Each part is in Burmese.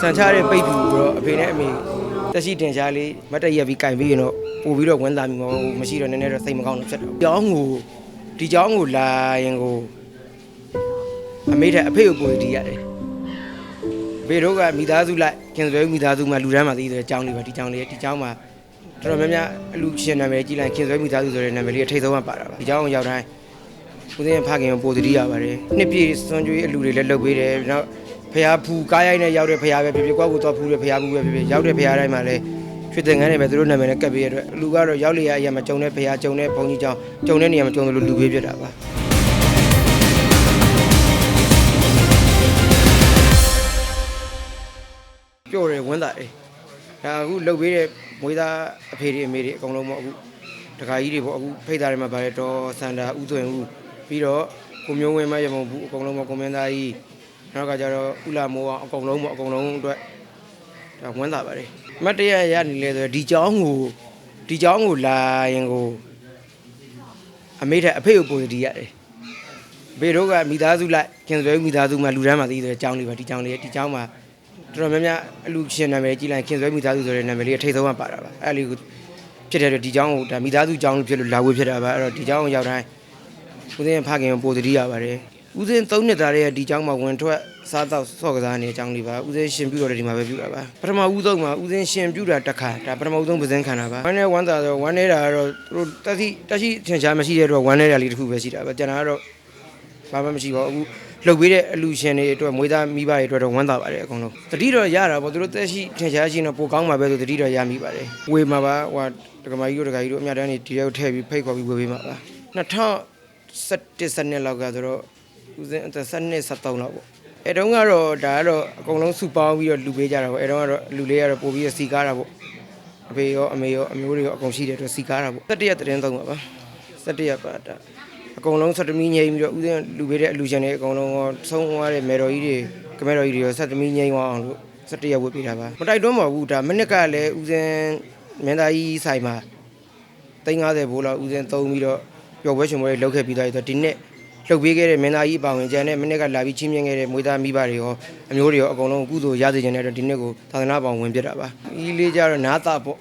ဆန်ချတဲ့ပိတ်သူပြီးတော့အဖေနဲ့အမေတက်ရှိတင်ရှားလေးမတ်တက်ရက်ပြီးကင်ပြီးရင်တော့ပို့ပြီးတော့ဝမ်းသာမိမှာမရှိတော့နည်းနည်းတော့စိတ်မကောင်းတော့ဖြစ်တော့ကြောင်းကိုဒီကြောင်းကိုလာရင်ကိုအမေထက်အဖေကိုပို့တီးရတယ်ဘေတို့ကမိသားစုလိုက်ခင်ဆွဲမိသားစုမှာလူတန်းမှာသိဆိုတဲ့ကြောင်းလေးပါဒီကြောင်းလေးဒီကြောင်းမှာတော်တော်များများအလူရှင်နာမည်ကြီးလိုက်ခင်ဆွဲမိသားစုဆိုတဲ့နာမည်လေးအထိတ်ဆုံးကပါတာပါဒီကြောင်းကိုရောက်တိုင်း ဦးသိန်းဖခင်ကိုပို့တီးရပါတယ်နှစ်ပြည့်စွန်ကျွေးအလူတွေလည်းလုပ်ပေးတယ်နောက်ဖះဖူကားရိုက်နဲ့ရောက်တဲ့ဖះပဲဖြစ်ဖြစ်ကိုယ့်ကိုယ်တော့ဖူးတဲ့ဖះဖူးပဲဖြစ်ဖြစ်ရောက်တဲ့ဖះတိုင်းမှာလည်းရွှေသင်္ကန်းတွေပဲသူတို့နာမည်နဲ့ကပ်ပေးရတဲ့အတွက်လူကတော့ရောက်လေရအရာမကြုံတဲ့ဖះကြုံတဲ့ဘုံကြီးကြောင့်ကြုံတဲ့နေရာမှာကြုံတယ်လို့လူပေးပြတာပါပြော့တယ်ဝင်းတာတယ်ဒါအခုလှုပ်ပေးတဲ့မွေးသားအဖေတွေအမေတွေအကုန်လုံးပေါ့အခုတခါကြီးတွေပေါ့အခုဖိတ်သားတွေမှာပါတယ်တော့စန္ဒာဥသွင်ဦး ပြီးတော့ကိုမျိုးဝင်းမရမုံဘူးအကုန်လုံးပေါ့ကိုမင်းသားကြီးနောက်ကကြတော့ဥလာမိုးအောင်အကုန်လုံးပေါ့အကုန်လုံးအတွက်ဒါဝင်းတာပါတယ်အမတ်တရရနေလေဆိုဒီเจ้าကိုဒီเจ้าကိုလာရင်ကိုအမေတဲ့အဖေကိုပို့တီးရတယ်ဘေတို့ကမိသားစုလိုက်ခင်စွဲမိသားစုမှာလူတန်းမှာသိတဲ့အကြောင်းလေးပါဒီအကြောင်းလေးဒီအကြောင်းမှာ တော်တော်များများအလူရှင်နာမည်ကြည့်လိုက်ခင်စွဲမိသားစုဆိုတဲ့နာမည်လေးအထိတ်ဆုံးကပါတာပါအဲ့လေးကိုဖြစ်တဲ့အတွက်ဒီเจ้าကိုဒါမိသားစုเจ้าလို့ဖြစ်လို့လာဝေးဖြစ်တာပါအဲ့တော့ဒီเจ้าကိုရောက်တိုင်း ဦးစင်းဖခင်ကိုပိုသတိရပါတယ်ဦးစင်း၃နှစ်သားတည်းကဒီကျောင်းမှာဝင်ထွက်စားတော့ဆော့ကစားနေတဲ့အကြောင်းလေးပါဦးစင်းရှင်ပြုတော်တယ်ဒီမှာပဲပြုတာပါပထမဦးဆုံးမှာဦးစင်းရှင်ပြုတာတစ်ခါဒါပထမဦးဆုံးပဇင်းခံတာပါဝမ်းနဲ့ဝမ်းသာတော့ဝမ်းနေတာကတော့သူတို့တက်စီတက်စီထင်ရှားမရှိတဲ့တော့ဝမ်းနေတာလေးတစ်ခုပဲရှိတာပဲကျွန်တော်ကတော့ဘာမှမရှိပါဘူးအခုလှုပ်ပေးတဲ့အလူရှင်တွေအတွက်မွေးသားမိဘတွေအတွက်တော့ဝမ်းသာပါတယ်အကုန်လုံးတတိတော့ရတာပေါ့သူတို့တက်ရှိထင်ရှားရှိတော့ပိုကောင်းမှာပဲဆိုတတိတော့ရမိပါတယ်ဝေမှာပါဟိုတက္ကမကြီးတို့တက္ကကြီးတို့အများတန်းတွေဒီရောက်ထည့်ပြီးဖိတ်ခေါ်ပြီးဝေပေးမှာပါ2000 17 17လောက်ကဆိုတော့ဦးစင်းအသက်17 17လောက်ပေါ့အဲတုန်းကတော့ဒါကတော့အကုန်လုံးစုပေါင်းပြီးတော့လူပေးကြတာပေါ့အဲတုန်းကတော့လူလေးကတော့ပို့ပြီးတော့စီကားတာပေါ့အဖေရောအမေရောအမျိုးတွေရောအကုန်ရှိတဲ့အတွက်စီကားတာပေါ့17ရက်သတင်းသုံးပါပါ17ရက်ပါတာအကုန်လုံးဆက်သမီးငိမ့်ပြီးတော့ဦးစင်းလူပေးတဲ့အလူရှင်တွေအကုန်လုံးရောဆုံးသွားတဲ့မယ်တော်ကြီးတွေကမဲတော်ကြီးတွေရောဆက်သမီးငိမ့်သွားအောင်လို့17ရက်ဝတ်ပေးတာပါမတိုက်တွန်းပါဘူးဒါမနစ်ကလည်းဦးစင်းမင်းသားကြီးဆိုင်မှာ350ဘိုးလောက်ဦးစင်းသုံးပြီးတော့ ပျော်ပွဲရှင်ပွဲတွေလုပ်ခဲ့ပြီးသားဆိုတော့ဒီနှစ်လှုပ်ပေးခဲ့တဲ့မင်းသားကြီးအပါဝင်ကျန်တဲ့မနစ်ကလာပြီးချင်းမြင်ခဲ့တဲ့မွေးသားမိဘတွေရောအမျိုးတွေရောအကုန်လုံးကုသိုလ်ရစေချင်တဲ့အတွက်ဒီနှစ်ကိုသာသနာပေါင်းဝင်ပြတာပါဒီလေးကြတော့နားတာပေါ့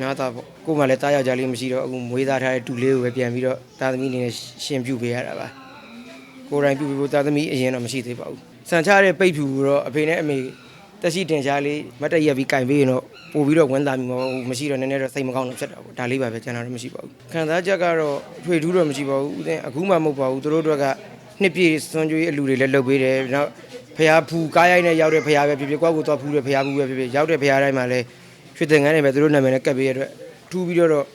နားသားပေါ့ကို့မှလည်းတားယောက်ျားလေးမရှိတော့အခုမွေးသားထားတဲ့တူလေးကိုပဲပြန်ပြီးတော့တာသမီအနေနဲ့ရှင်ပြုပေးရတာပါကိုယ်တိုင်ပြုပေးဖို့တာသမီအရင်တော့မရှိသေးပါဘူးစံချတဲ့ပိတ်ဖြူတော့အဖေနဲ့အမေ တက်ရှိတင်ရှားလေးမတ်တရက်ပြီးကင်ပေးရင်တော့ပို့ပြီးတော့ဝန်တာမိမဟုတ်ဘူးမရှိတော့နည်းနည်းတော့စိတ်မကောင်းတော့ဖြစ်တာပေါ့ဒါလေးပါပဲကျန်တာတော့မရှိပါဘူးခံစားချက်ကတော့အထွေထူးတော့မရှိပါဘူးဥစဉ်အခုမှမဟုတ်ပါဘူးသူတို့တို့ကနှစ်ပြည့်စွန်ကျွေးအလူတွေလည်းလုပ်ပေးတယ်နောက်ဖះဖူကားရိုက်နဲ့ရောက်တဲ့ဖះပဲဖြစ်ဖြစ်ကိုယ့်ကိုယ်တော့ဖူးတဲ့ဖះဖူးပဲဖြစ်ဖြစ်ရောက်တဲ့ဖះတိုင်းမှာလည်းရွှေသင်္ကန်းတွေပဲသူတို့နာမည်နဲ့ကပ်ပေးရတဲ့အတွက်ထူးပြီးတော့တော့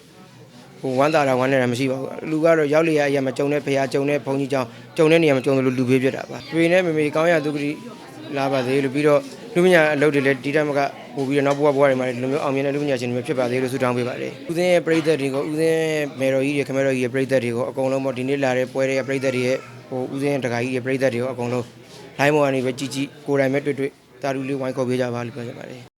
ဟိုဝမ်းသာတာဝမ်းနေတာမရှိပါဘူးလူကတော့ရောက်လေရအရာမကြုံတဲ့ဖရာကြုံတဲ့ဘုံကြီးကြောင့်ကြုံတဲ့နေရာမှာကြုံတယ်လို့လူပေးပြတာပါတွေ့နေမေမေကောင်းရသူကတိလာပါသေးလို့ပြီးတော့ လူမညာအလုပ်တွေလည်းဒီတိုင်းမကပို့ပြီးတော့နောက်ဘဝဘဝတွေမှာလည်းဒီလိုမျိုးအောင်မြင်တဲ့လူမညာရှင်တွေဖြစ်ပါသေးလို့ဆုတောင်းပေးပါတယ်ဦးစင်းရဲ့ပရိသတ်တွေကိုဦးစင်းမေတော်ကြီးတွေခမဲတော်ကြီးရဲ့ပရိသတ်တွေကိုအကုန်လုံးပေါ့ဒီနေ့လာတဲ့ပွဲတွေရဲ့ပရိသတ်တွေရဲ့ဟိုဦးစင်းရဲ့တခါကြီးရဲ့ပရိသတ်တွေကိုအကုန်လုံး line ပေါ်ကနေပဲကြည်ကြည်ကိုယ်တိုင်ပဲတွေ့တွေ့တာတူလေးဝိုင်းခေါ်ပေးကြပါလို့ပြောချင်ပါတယ်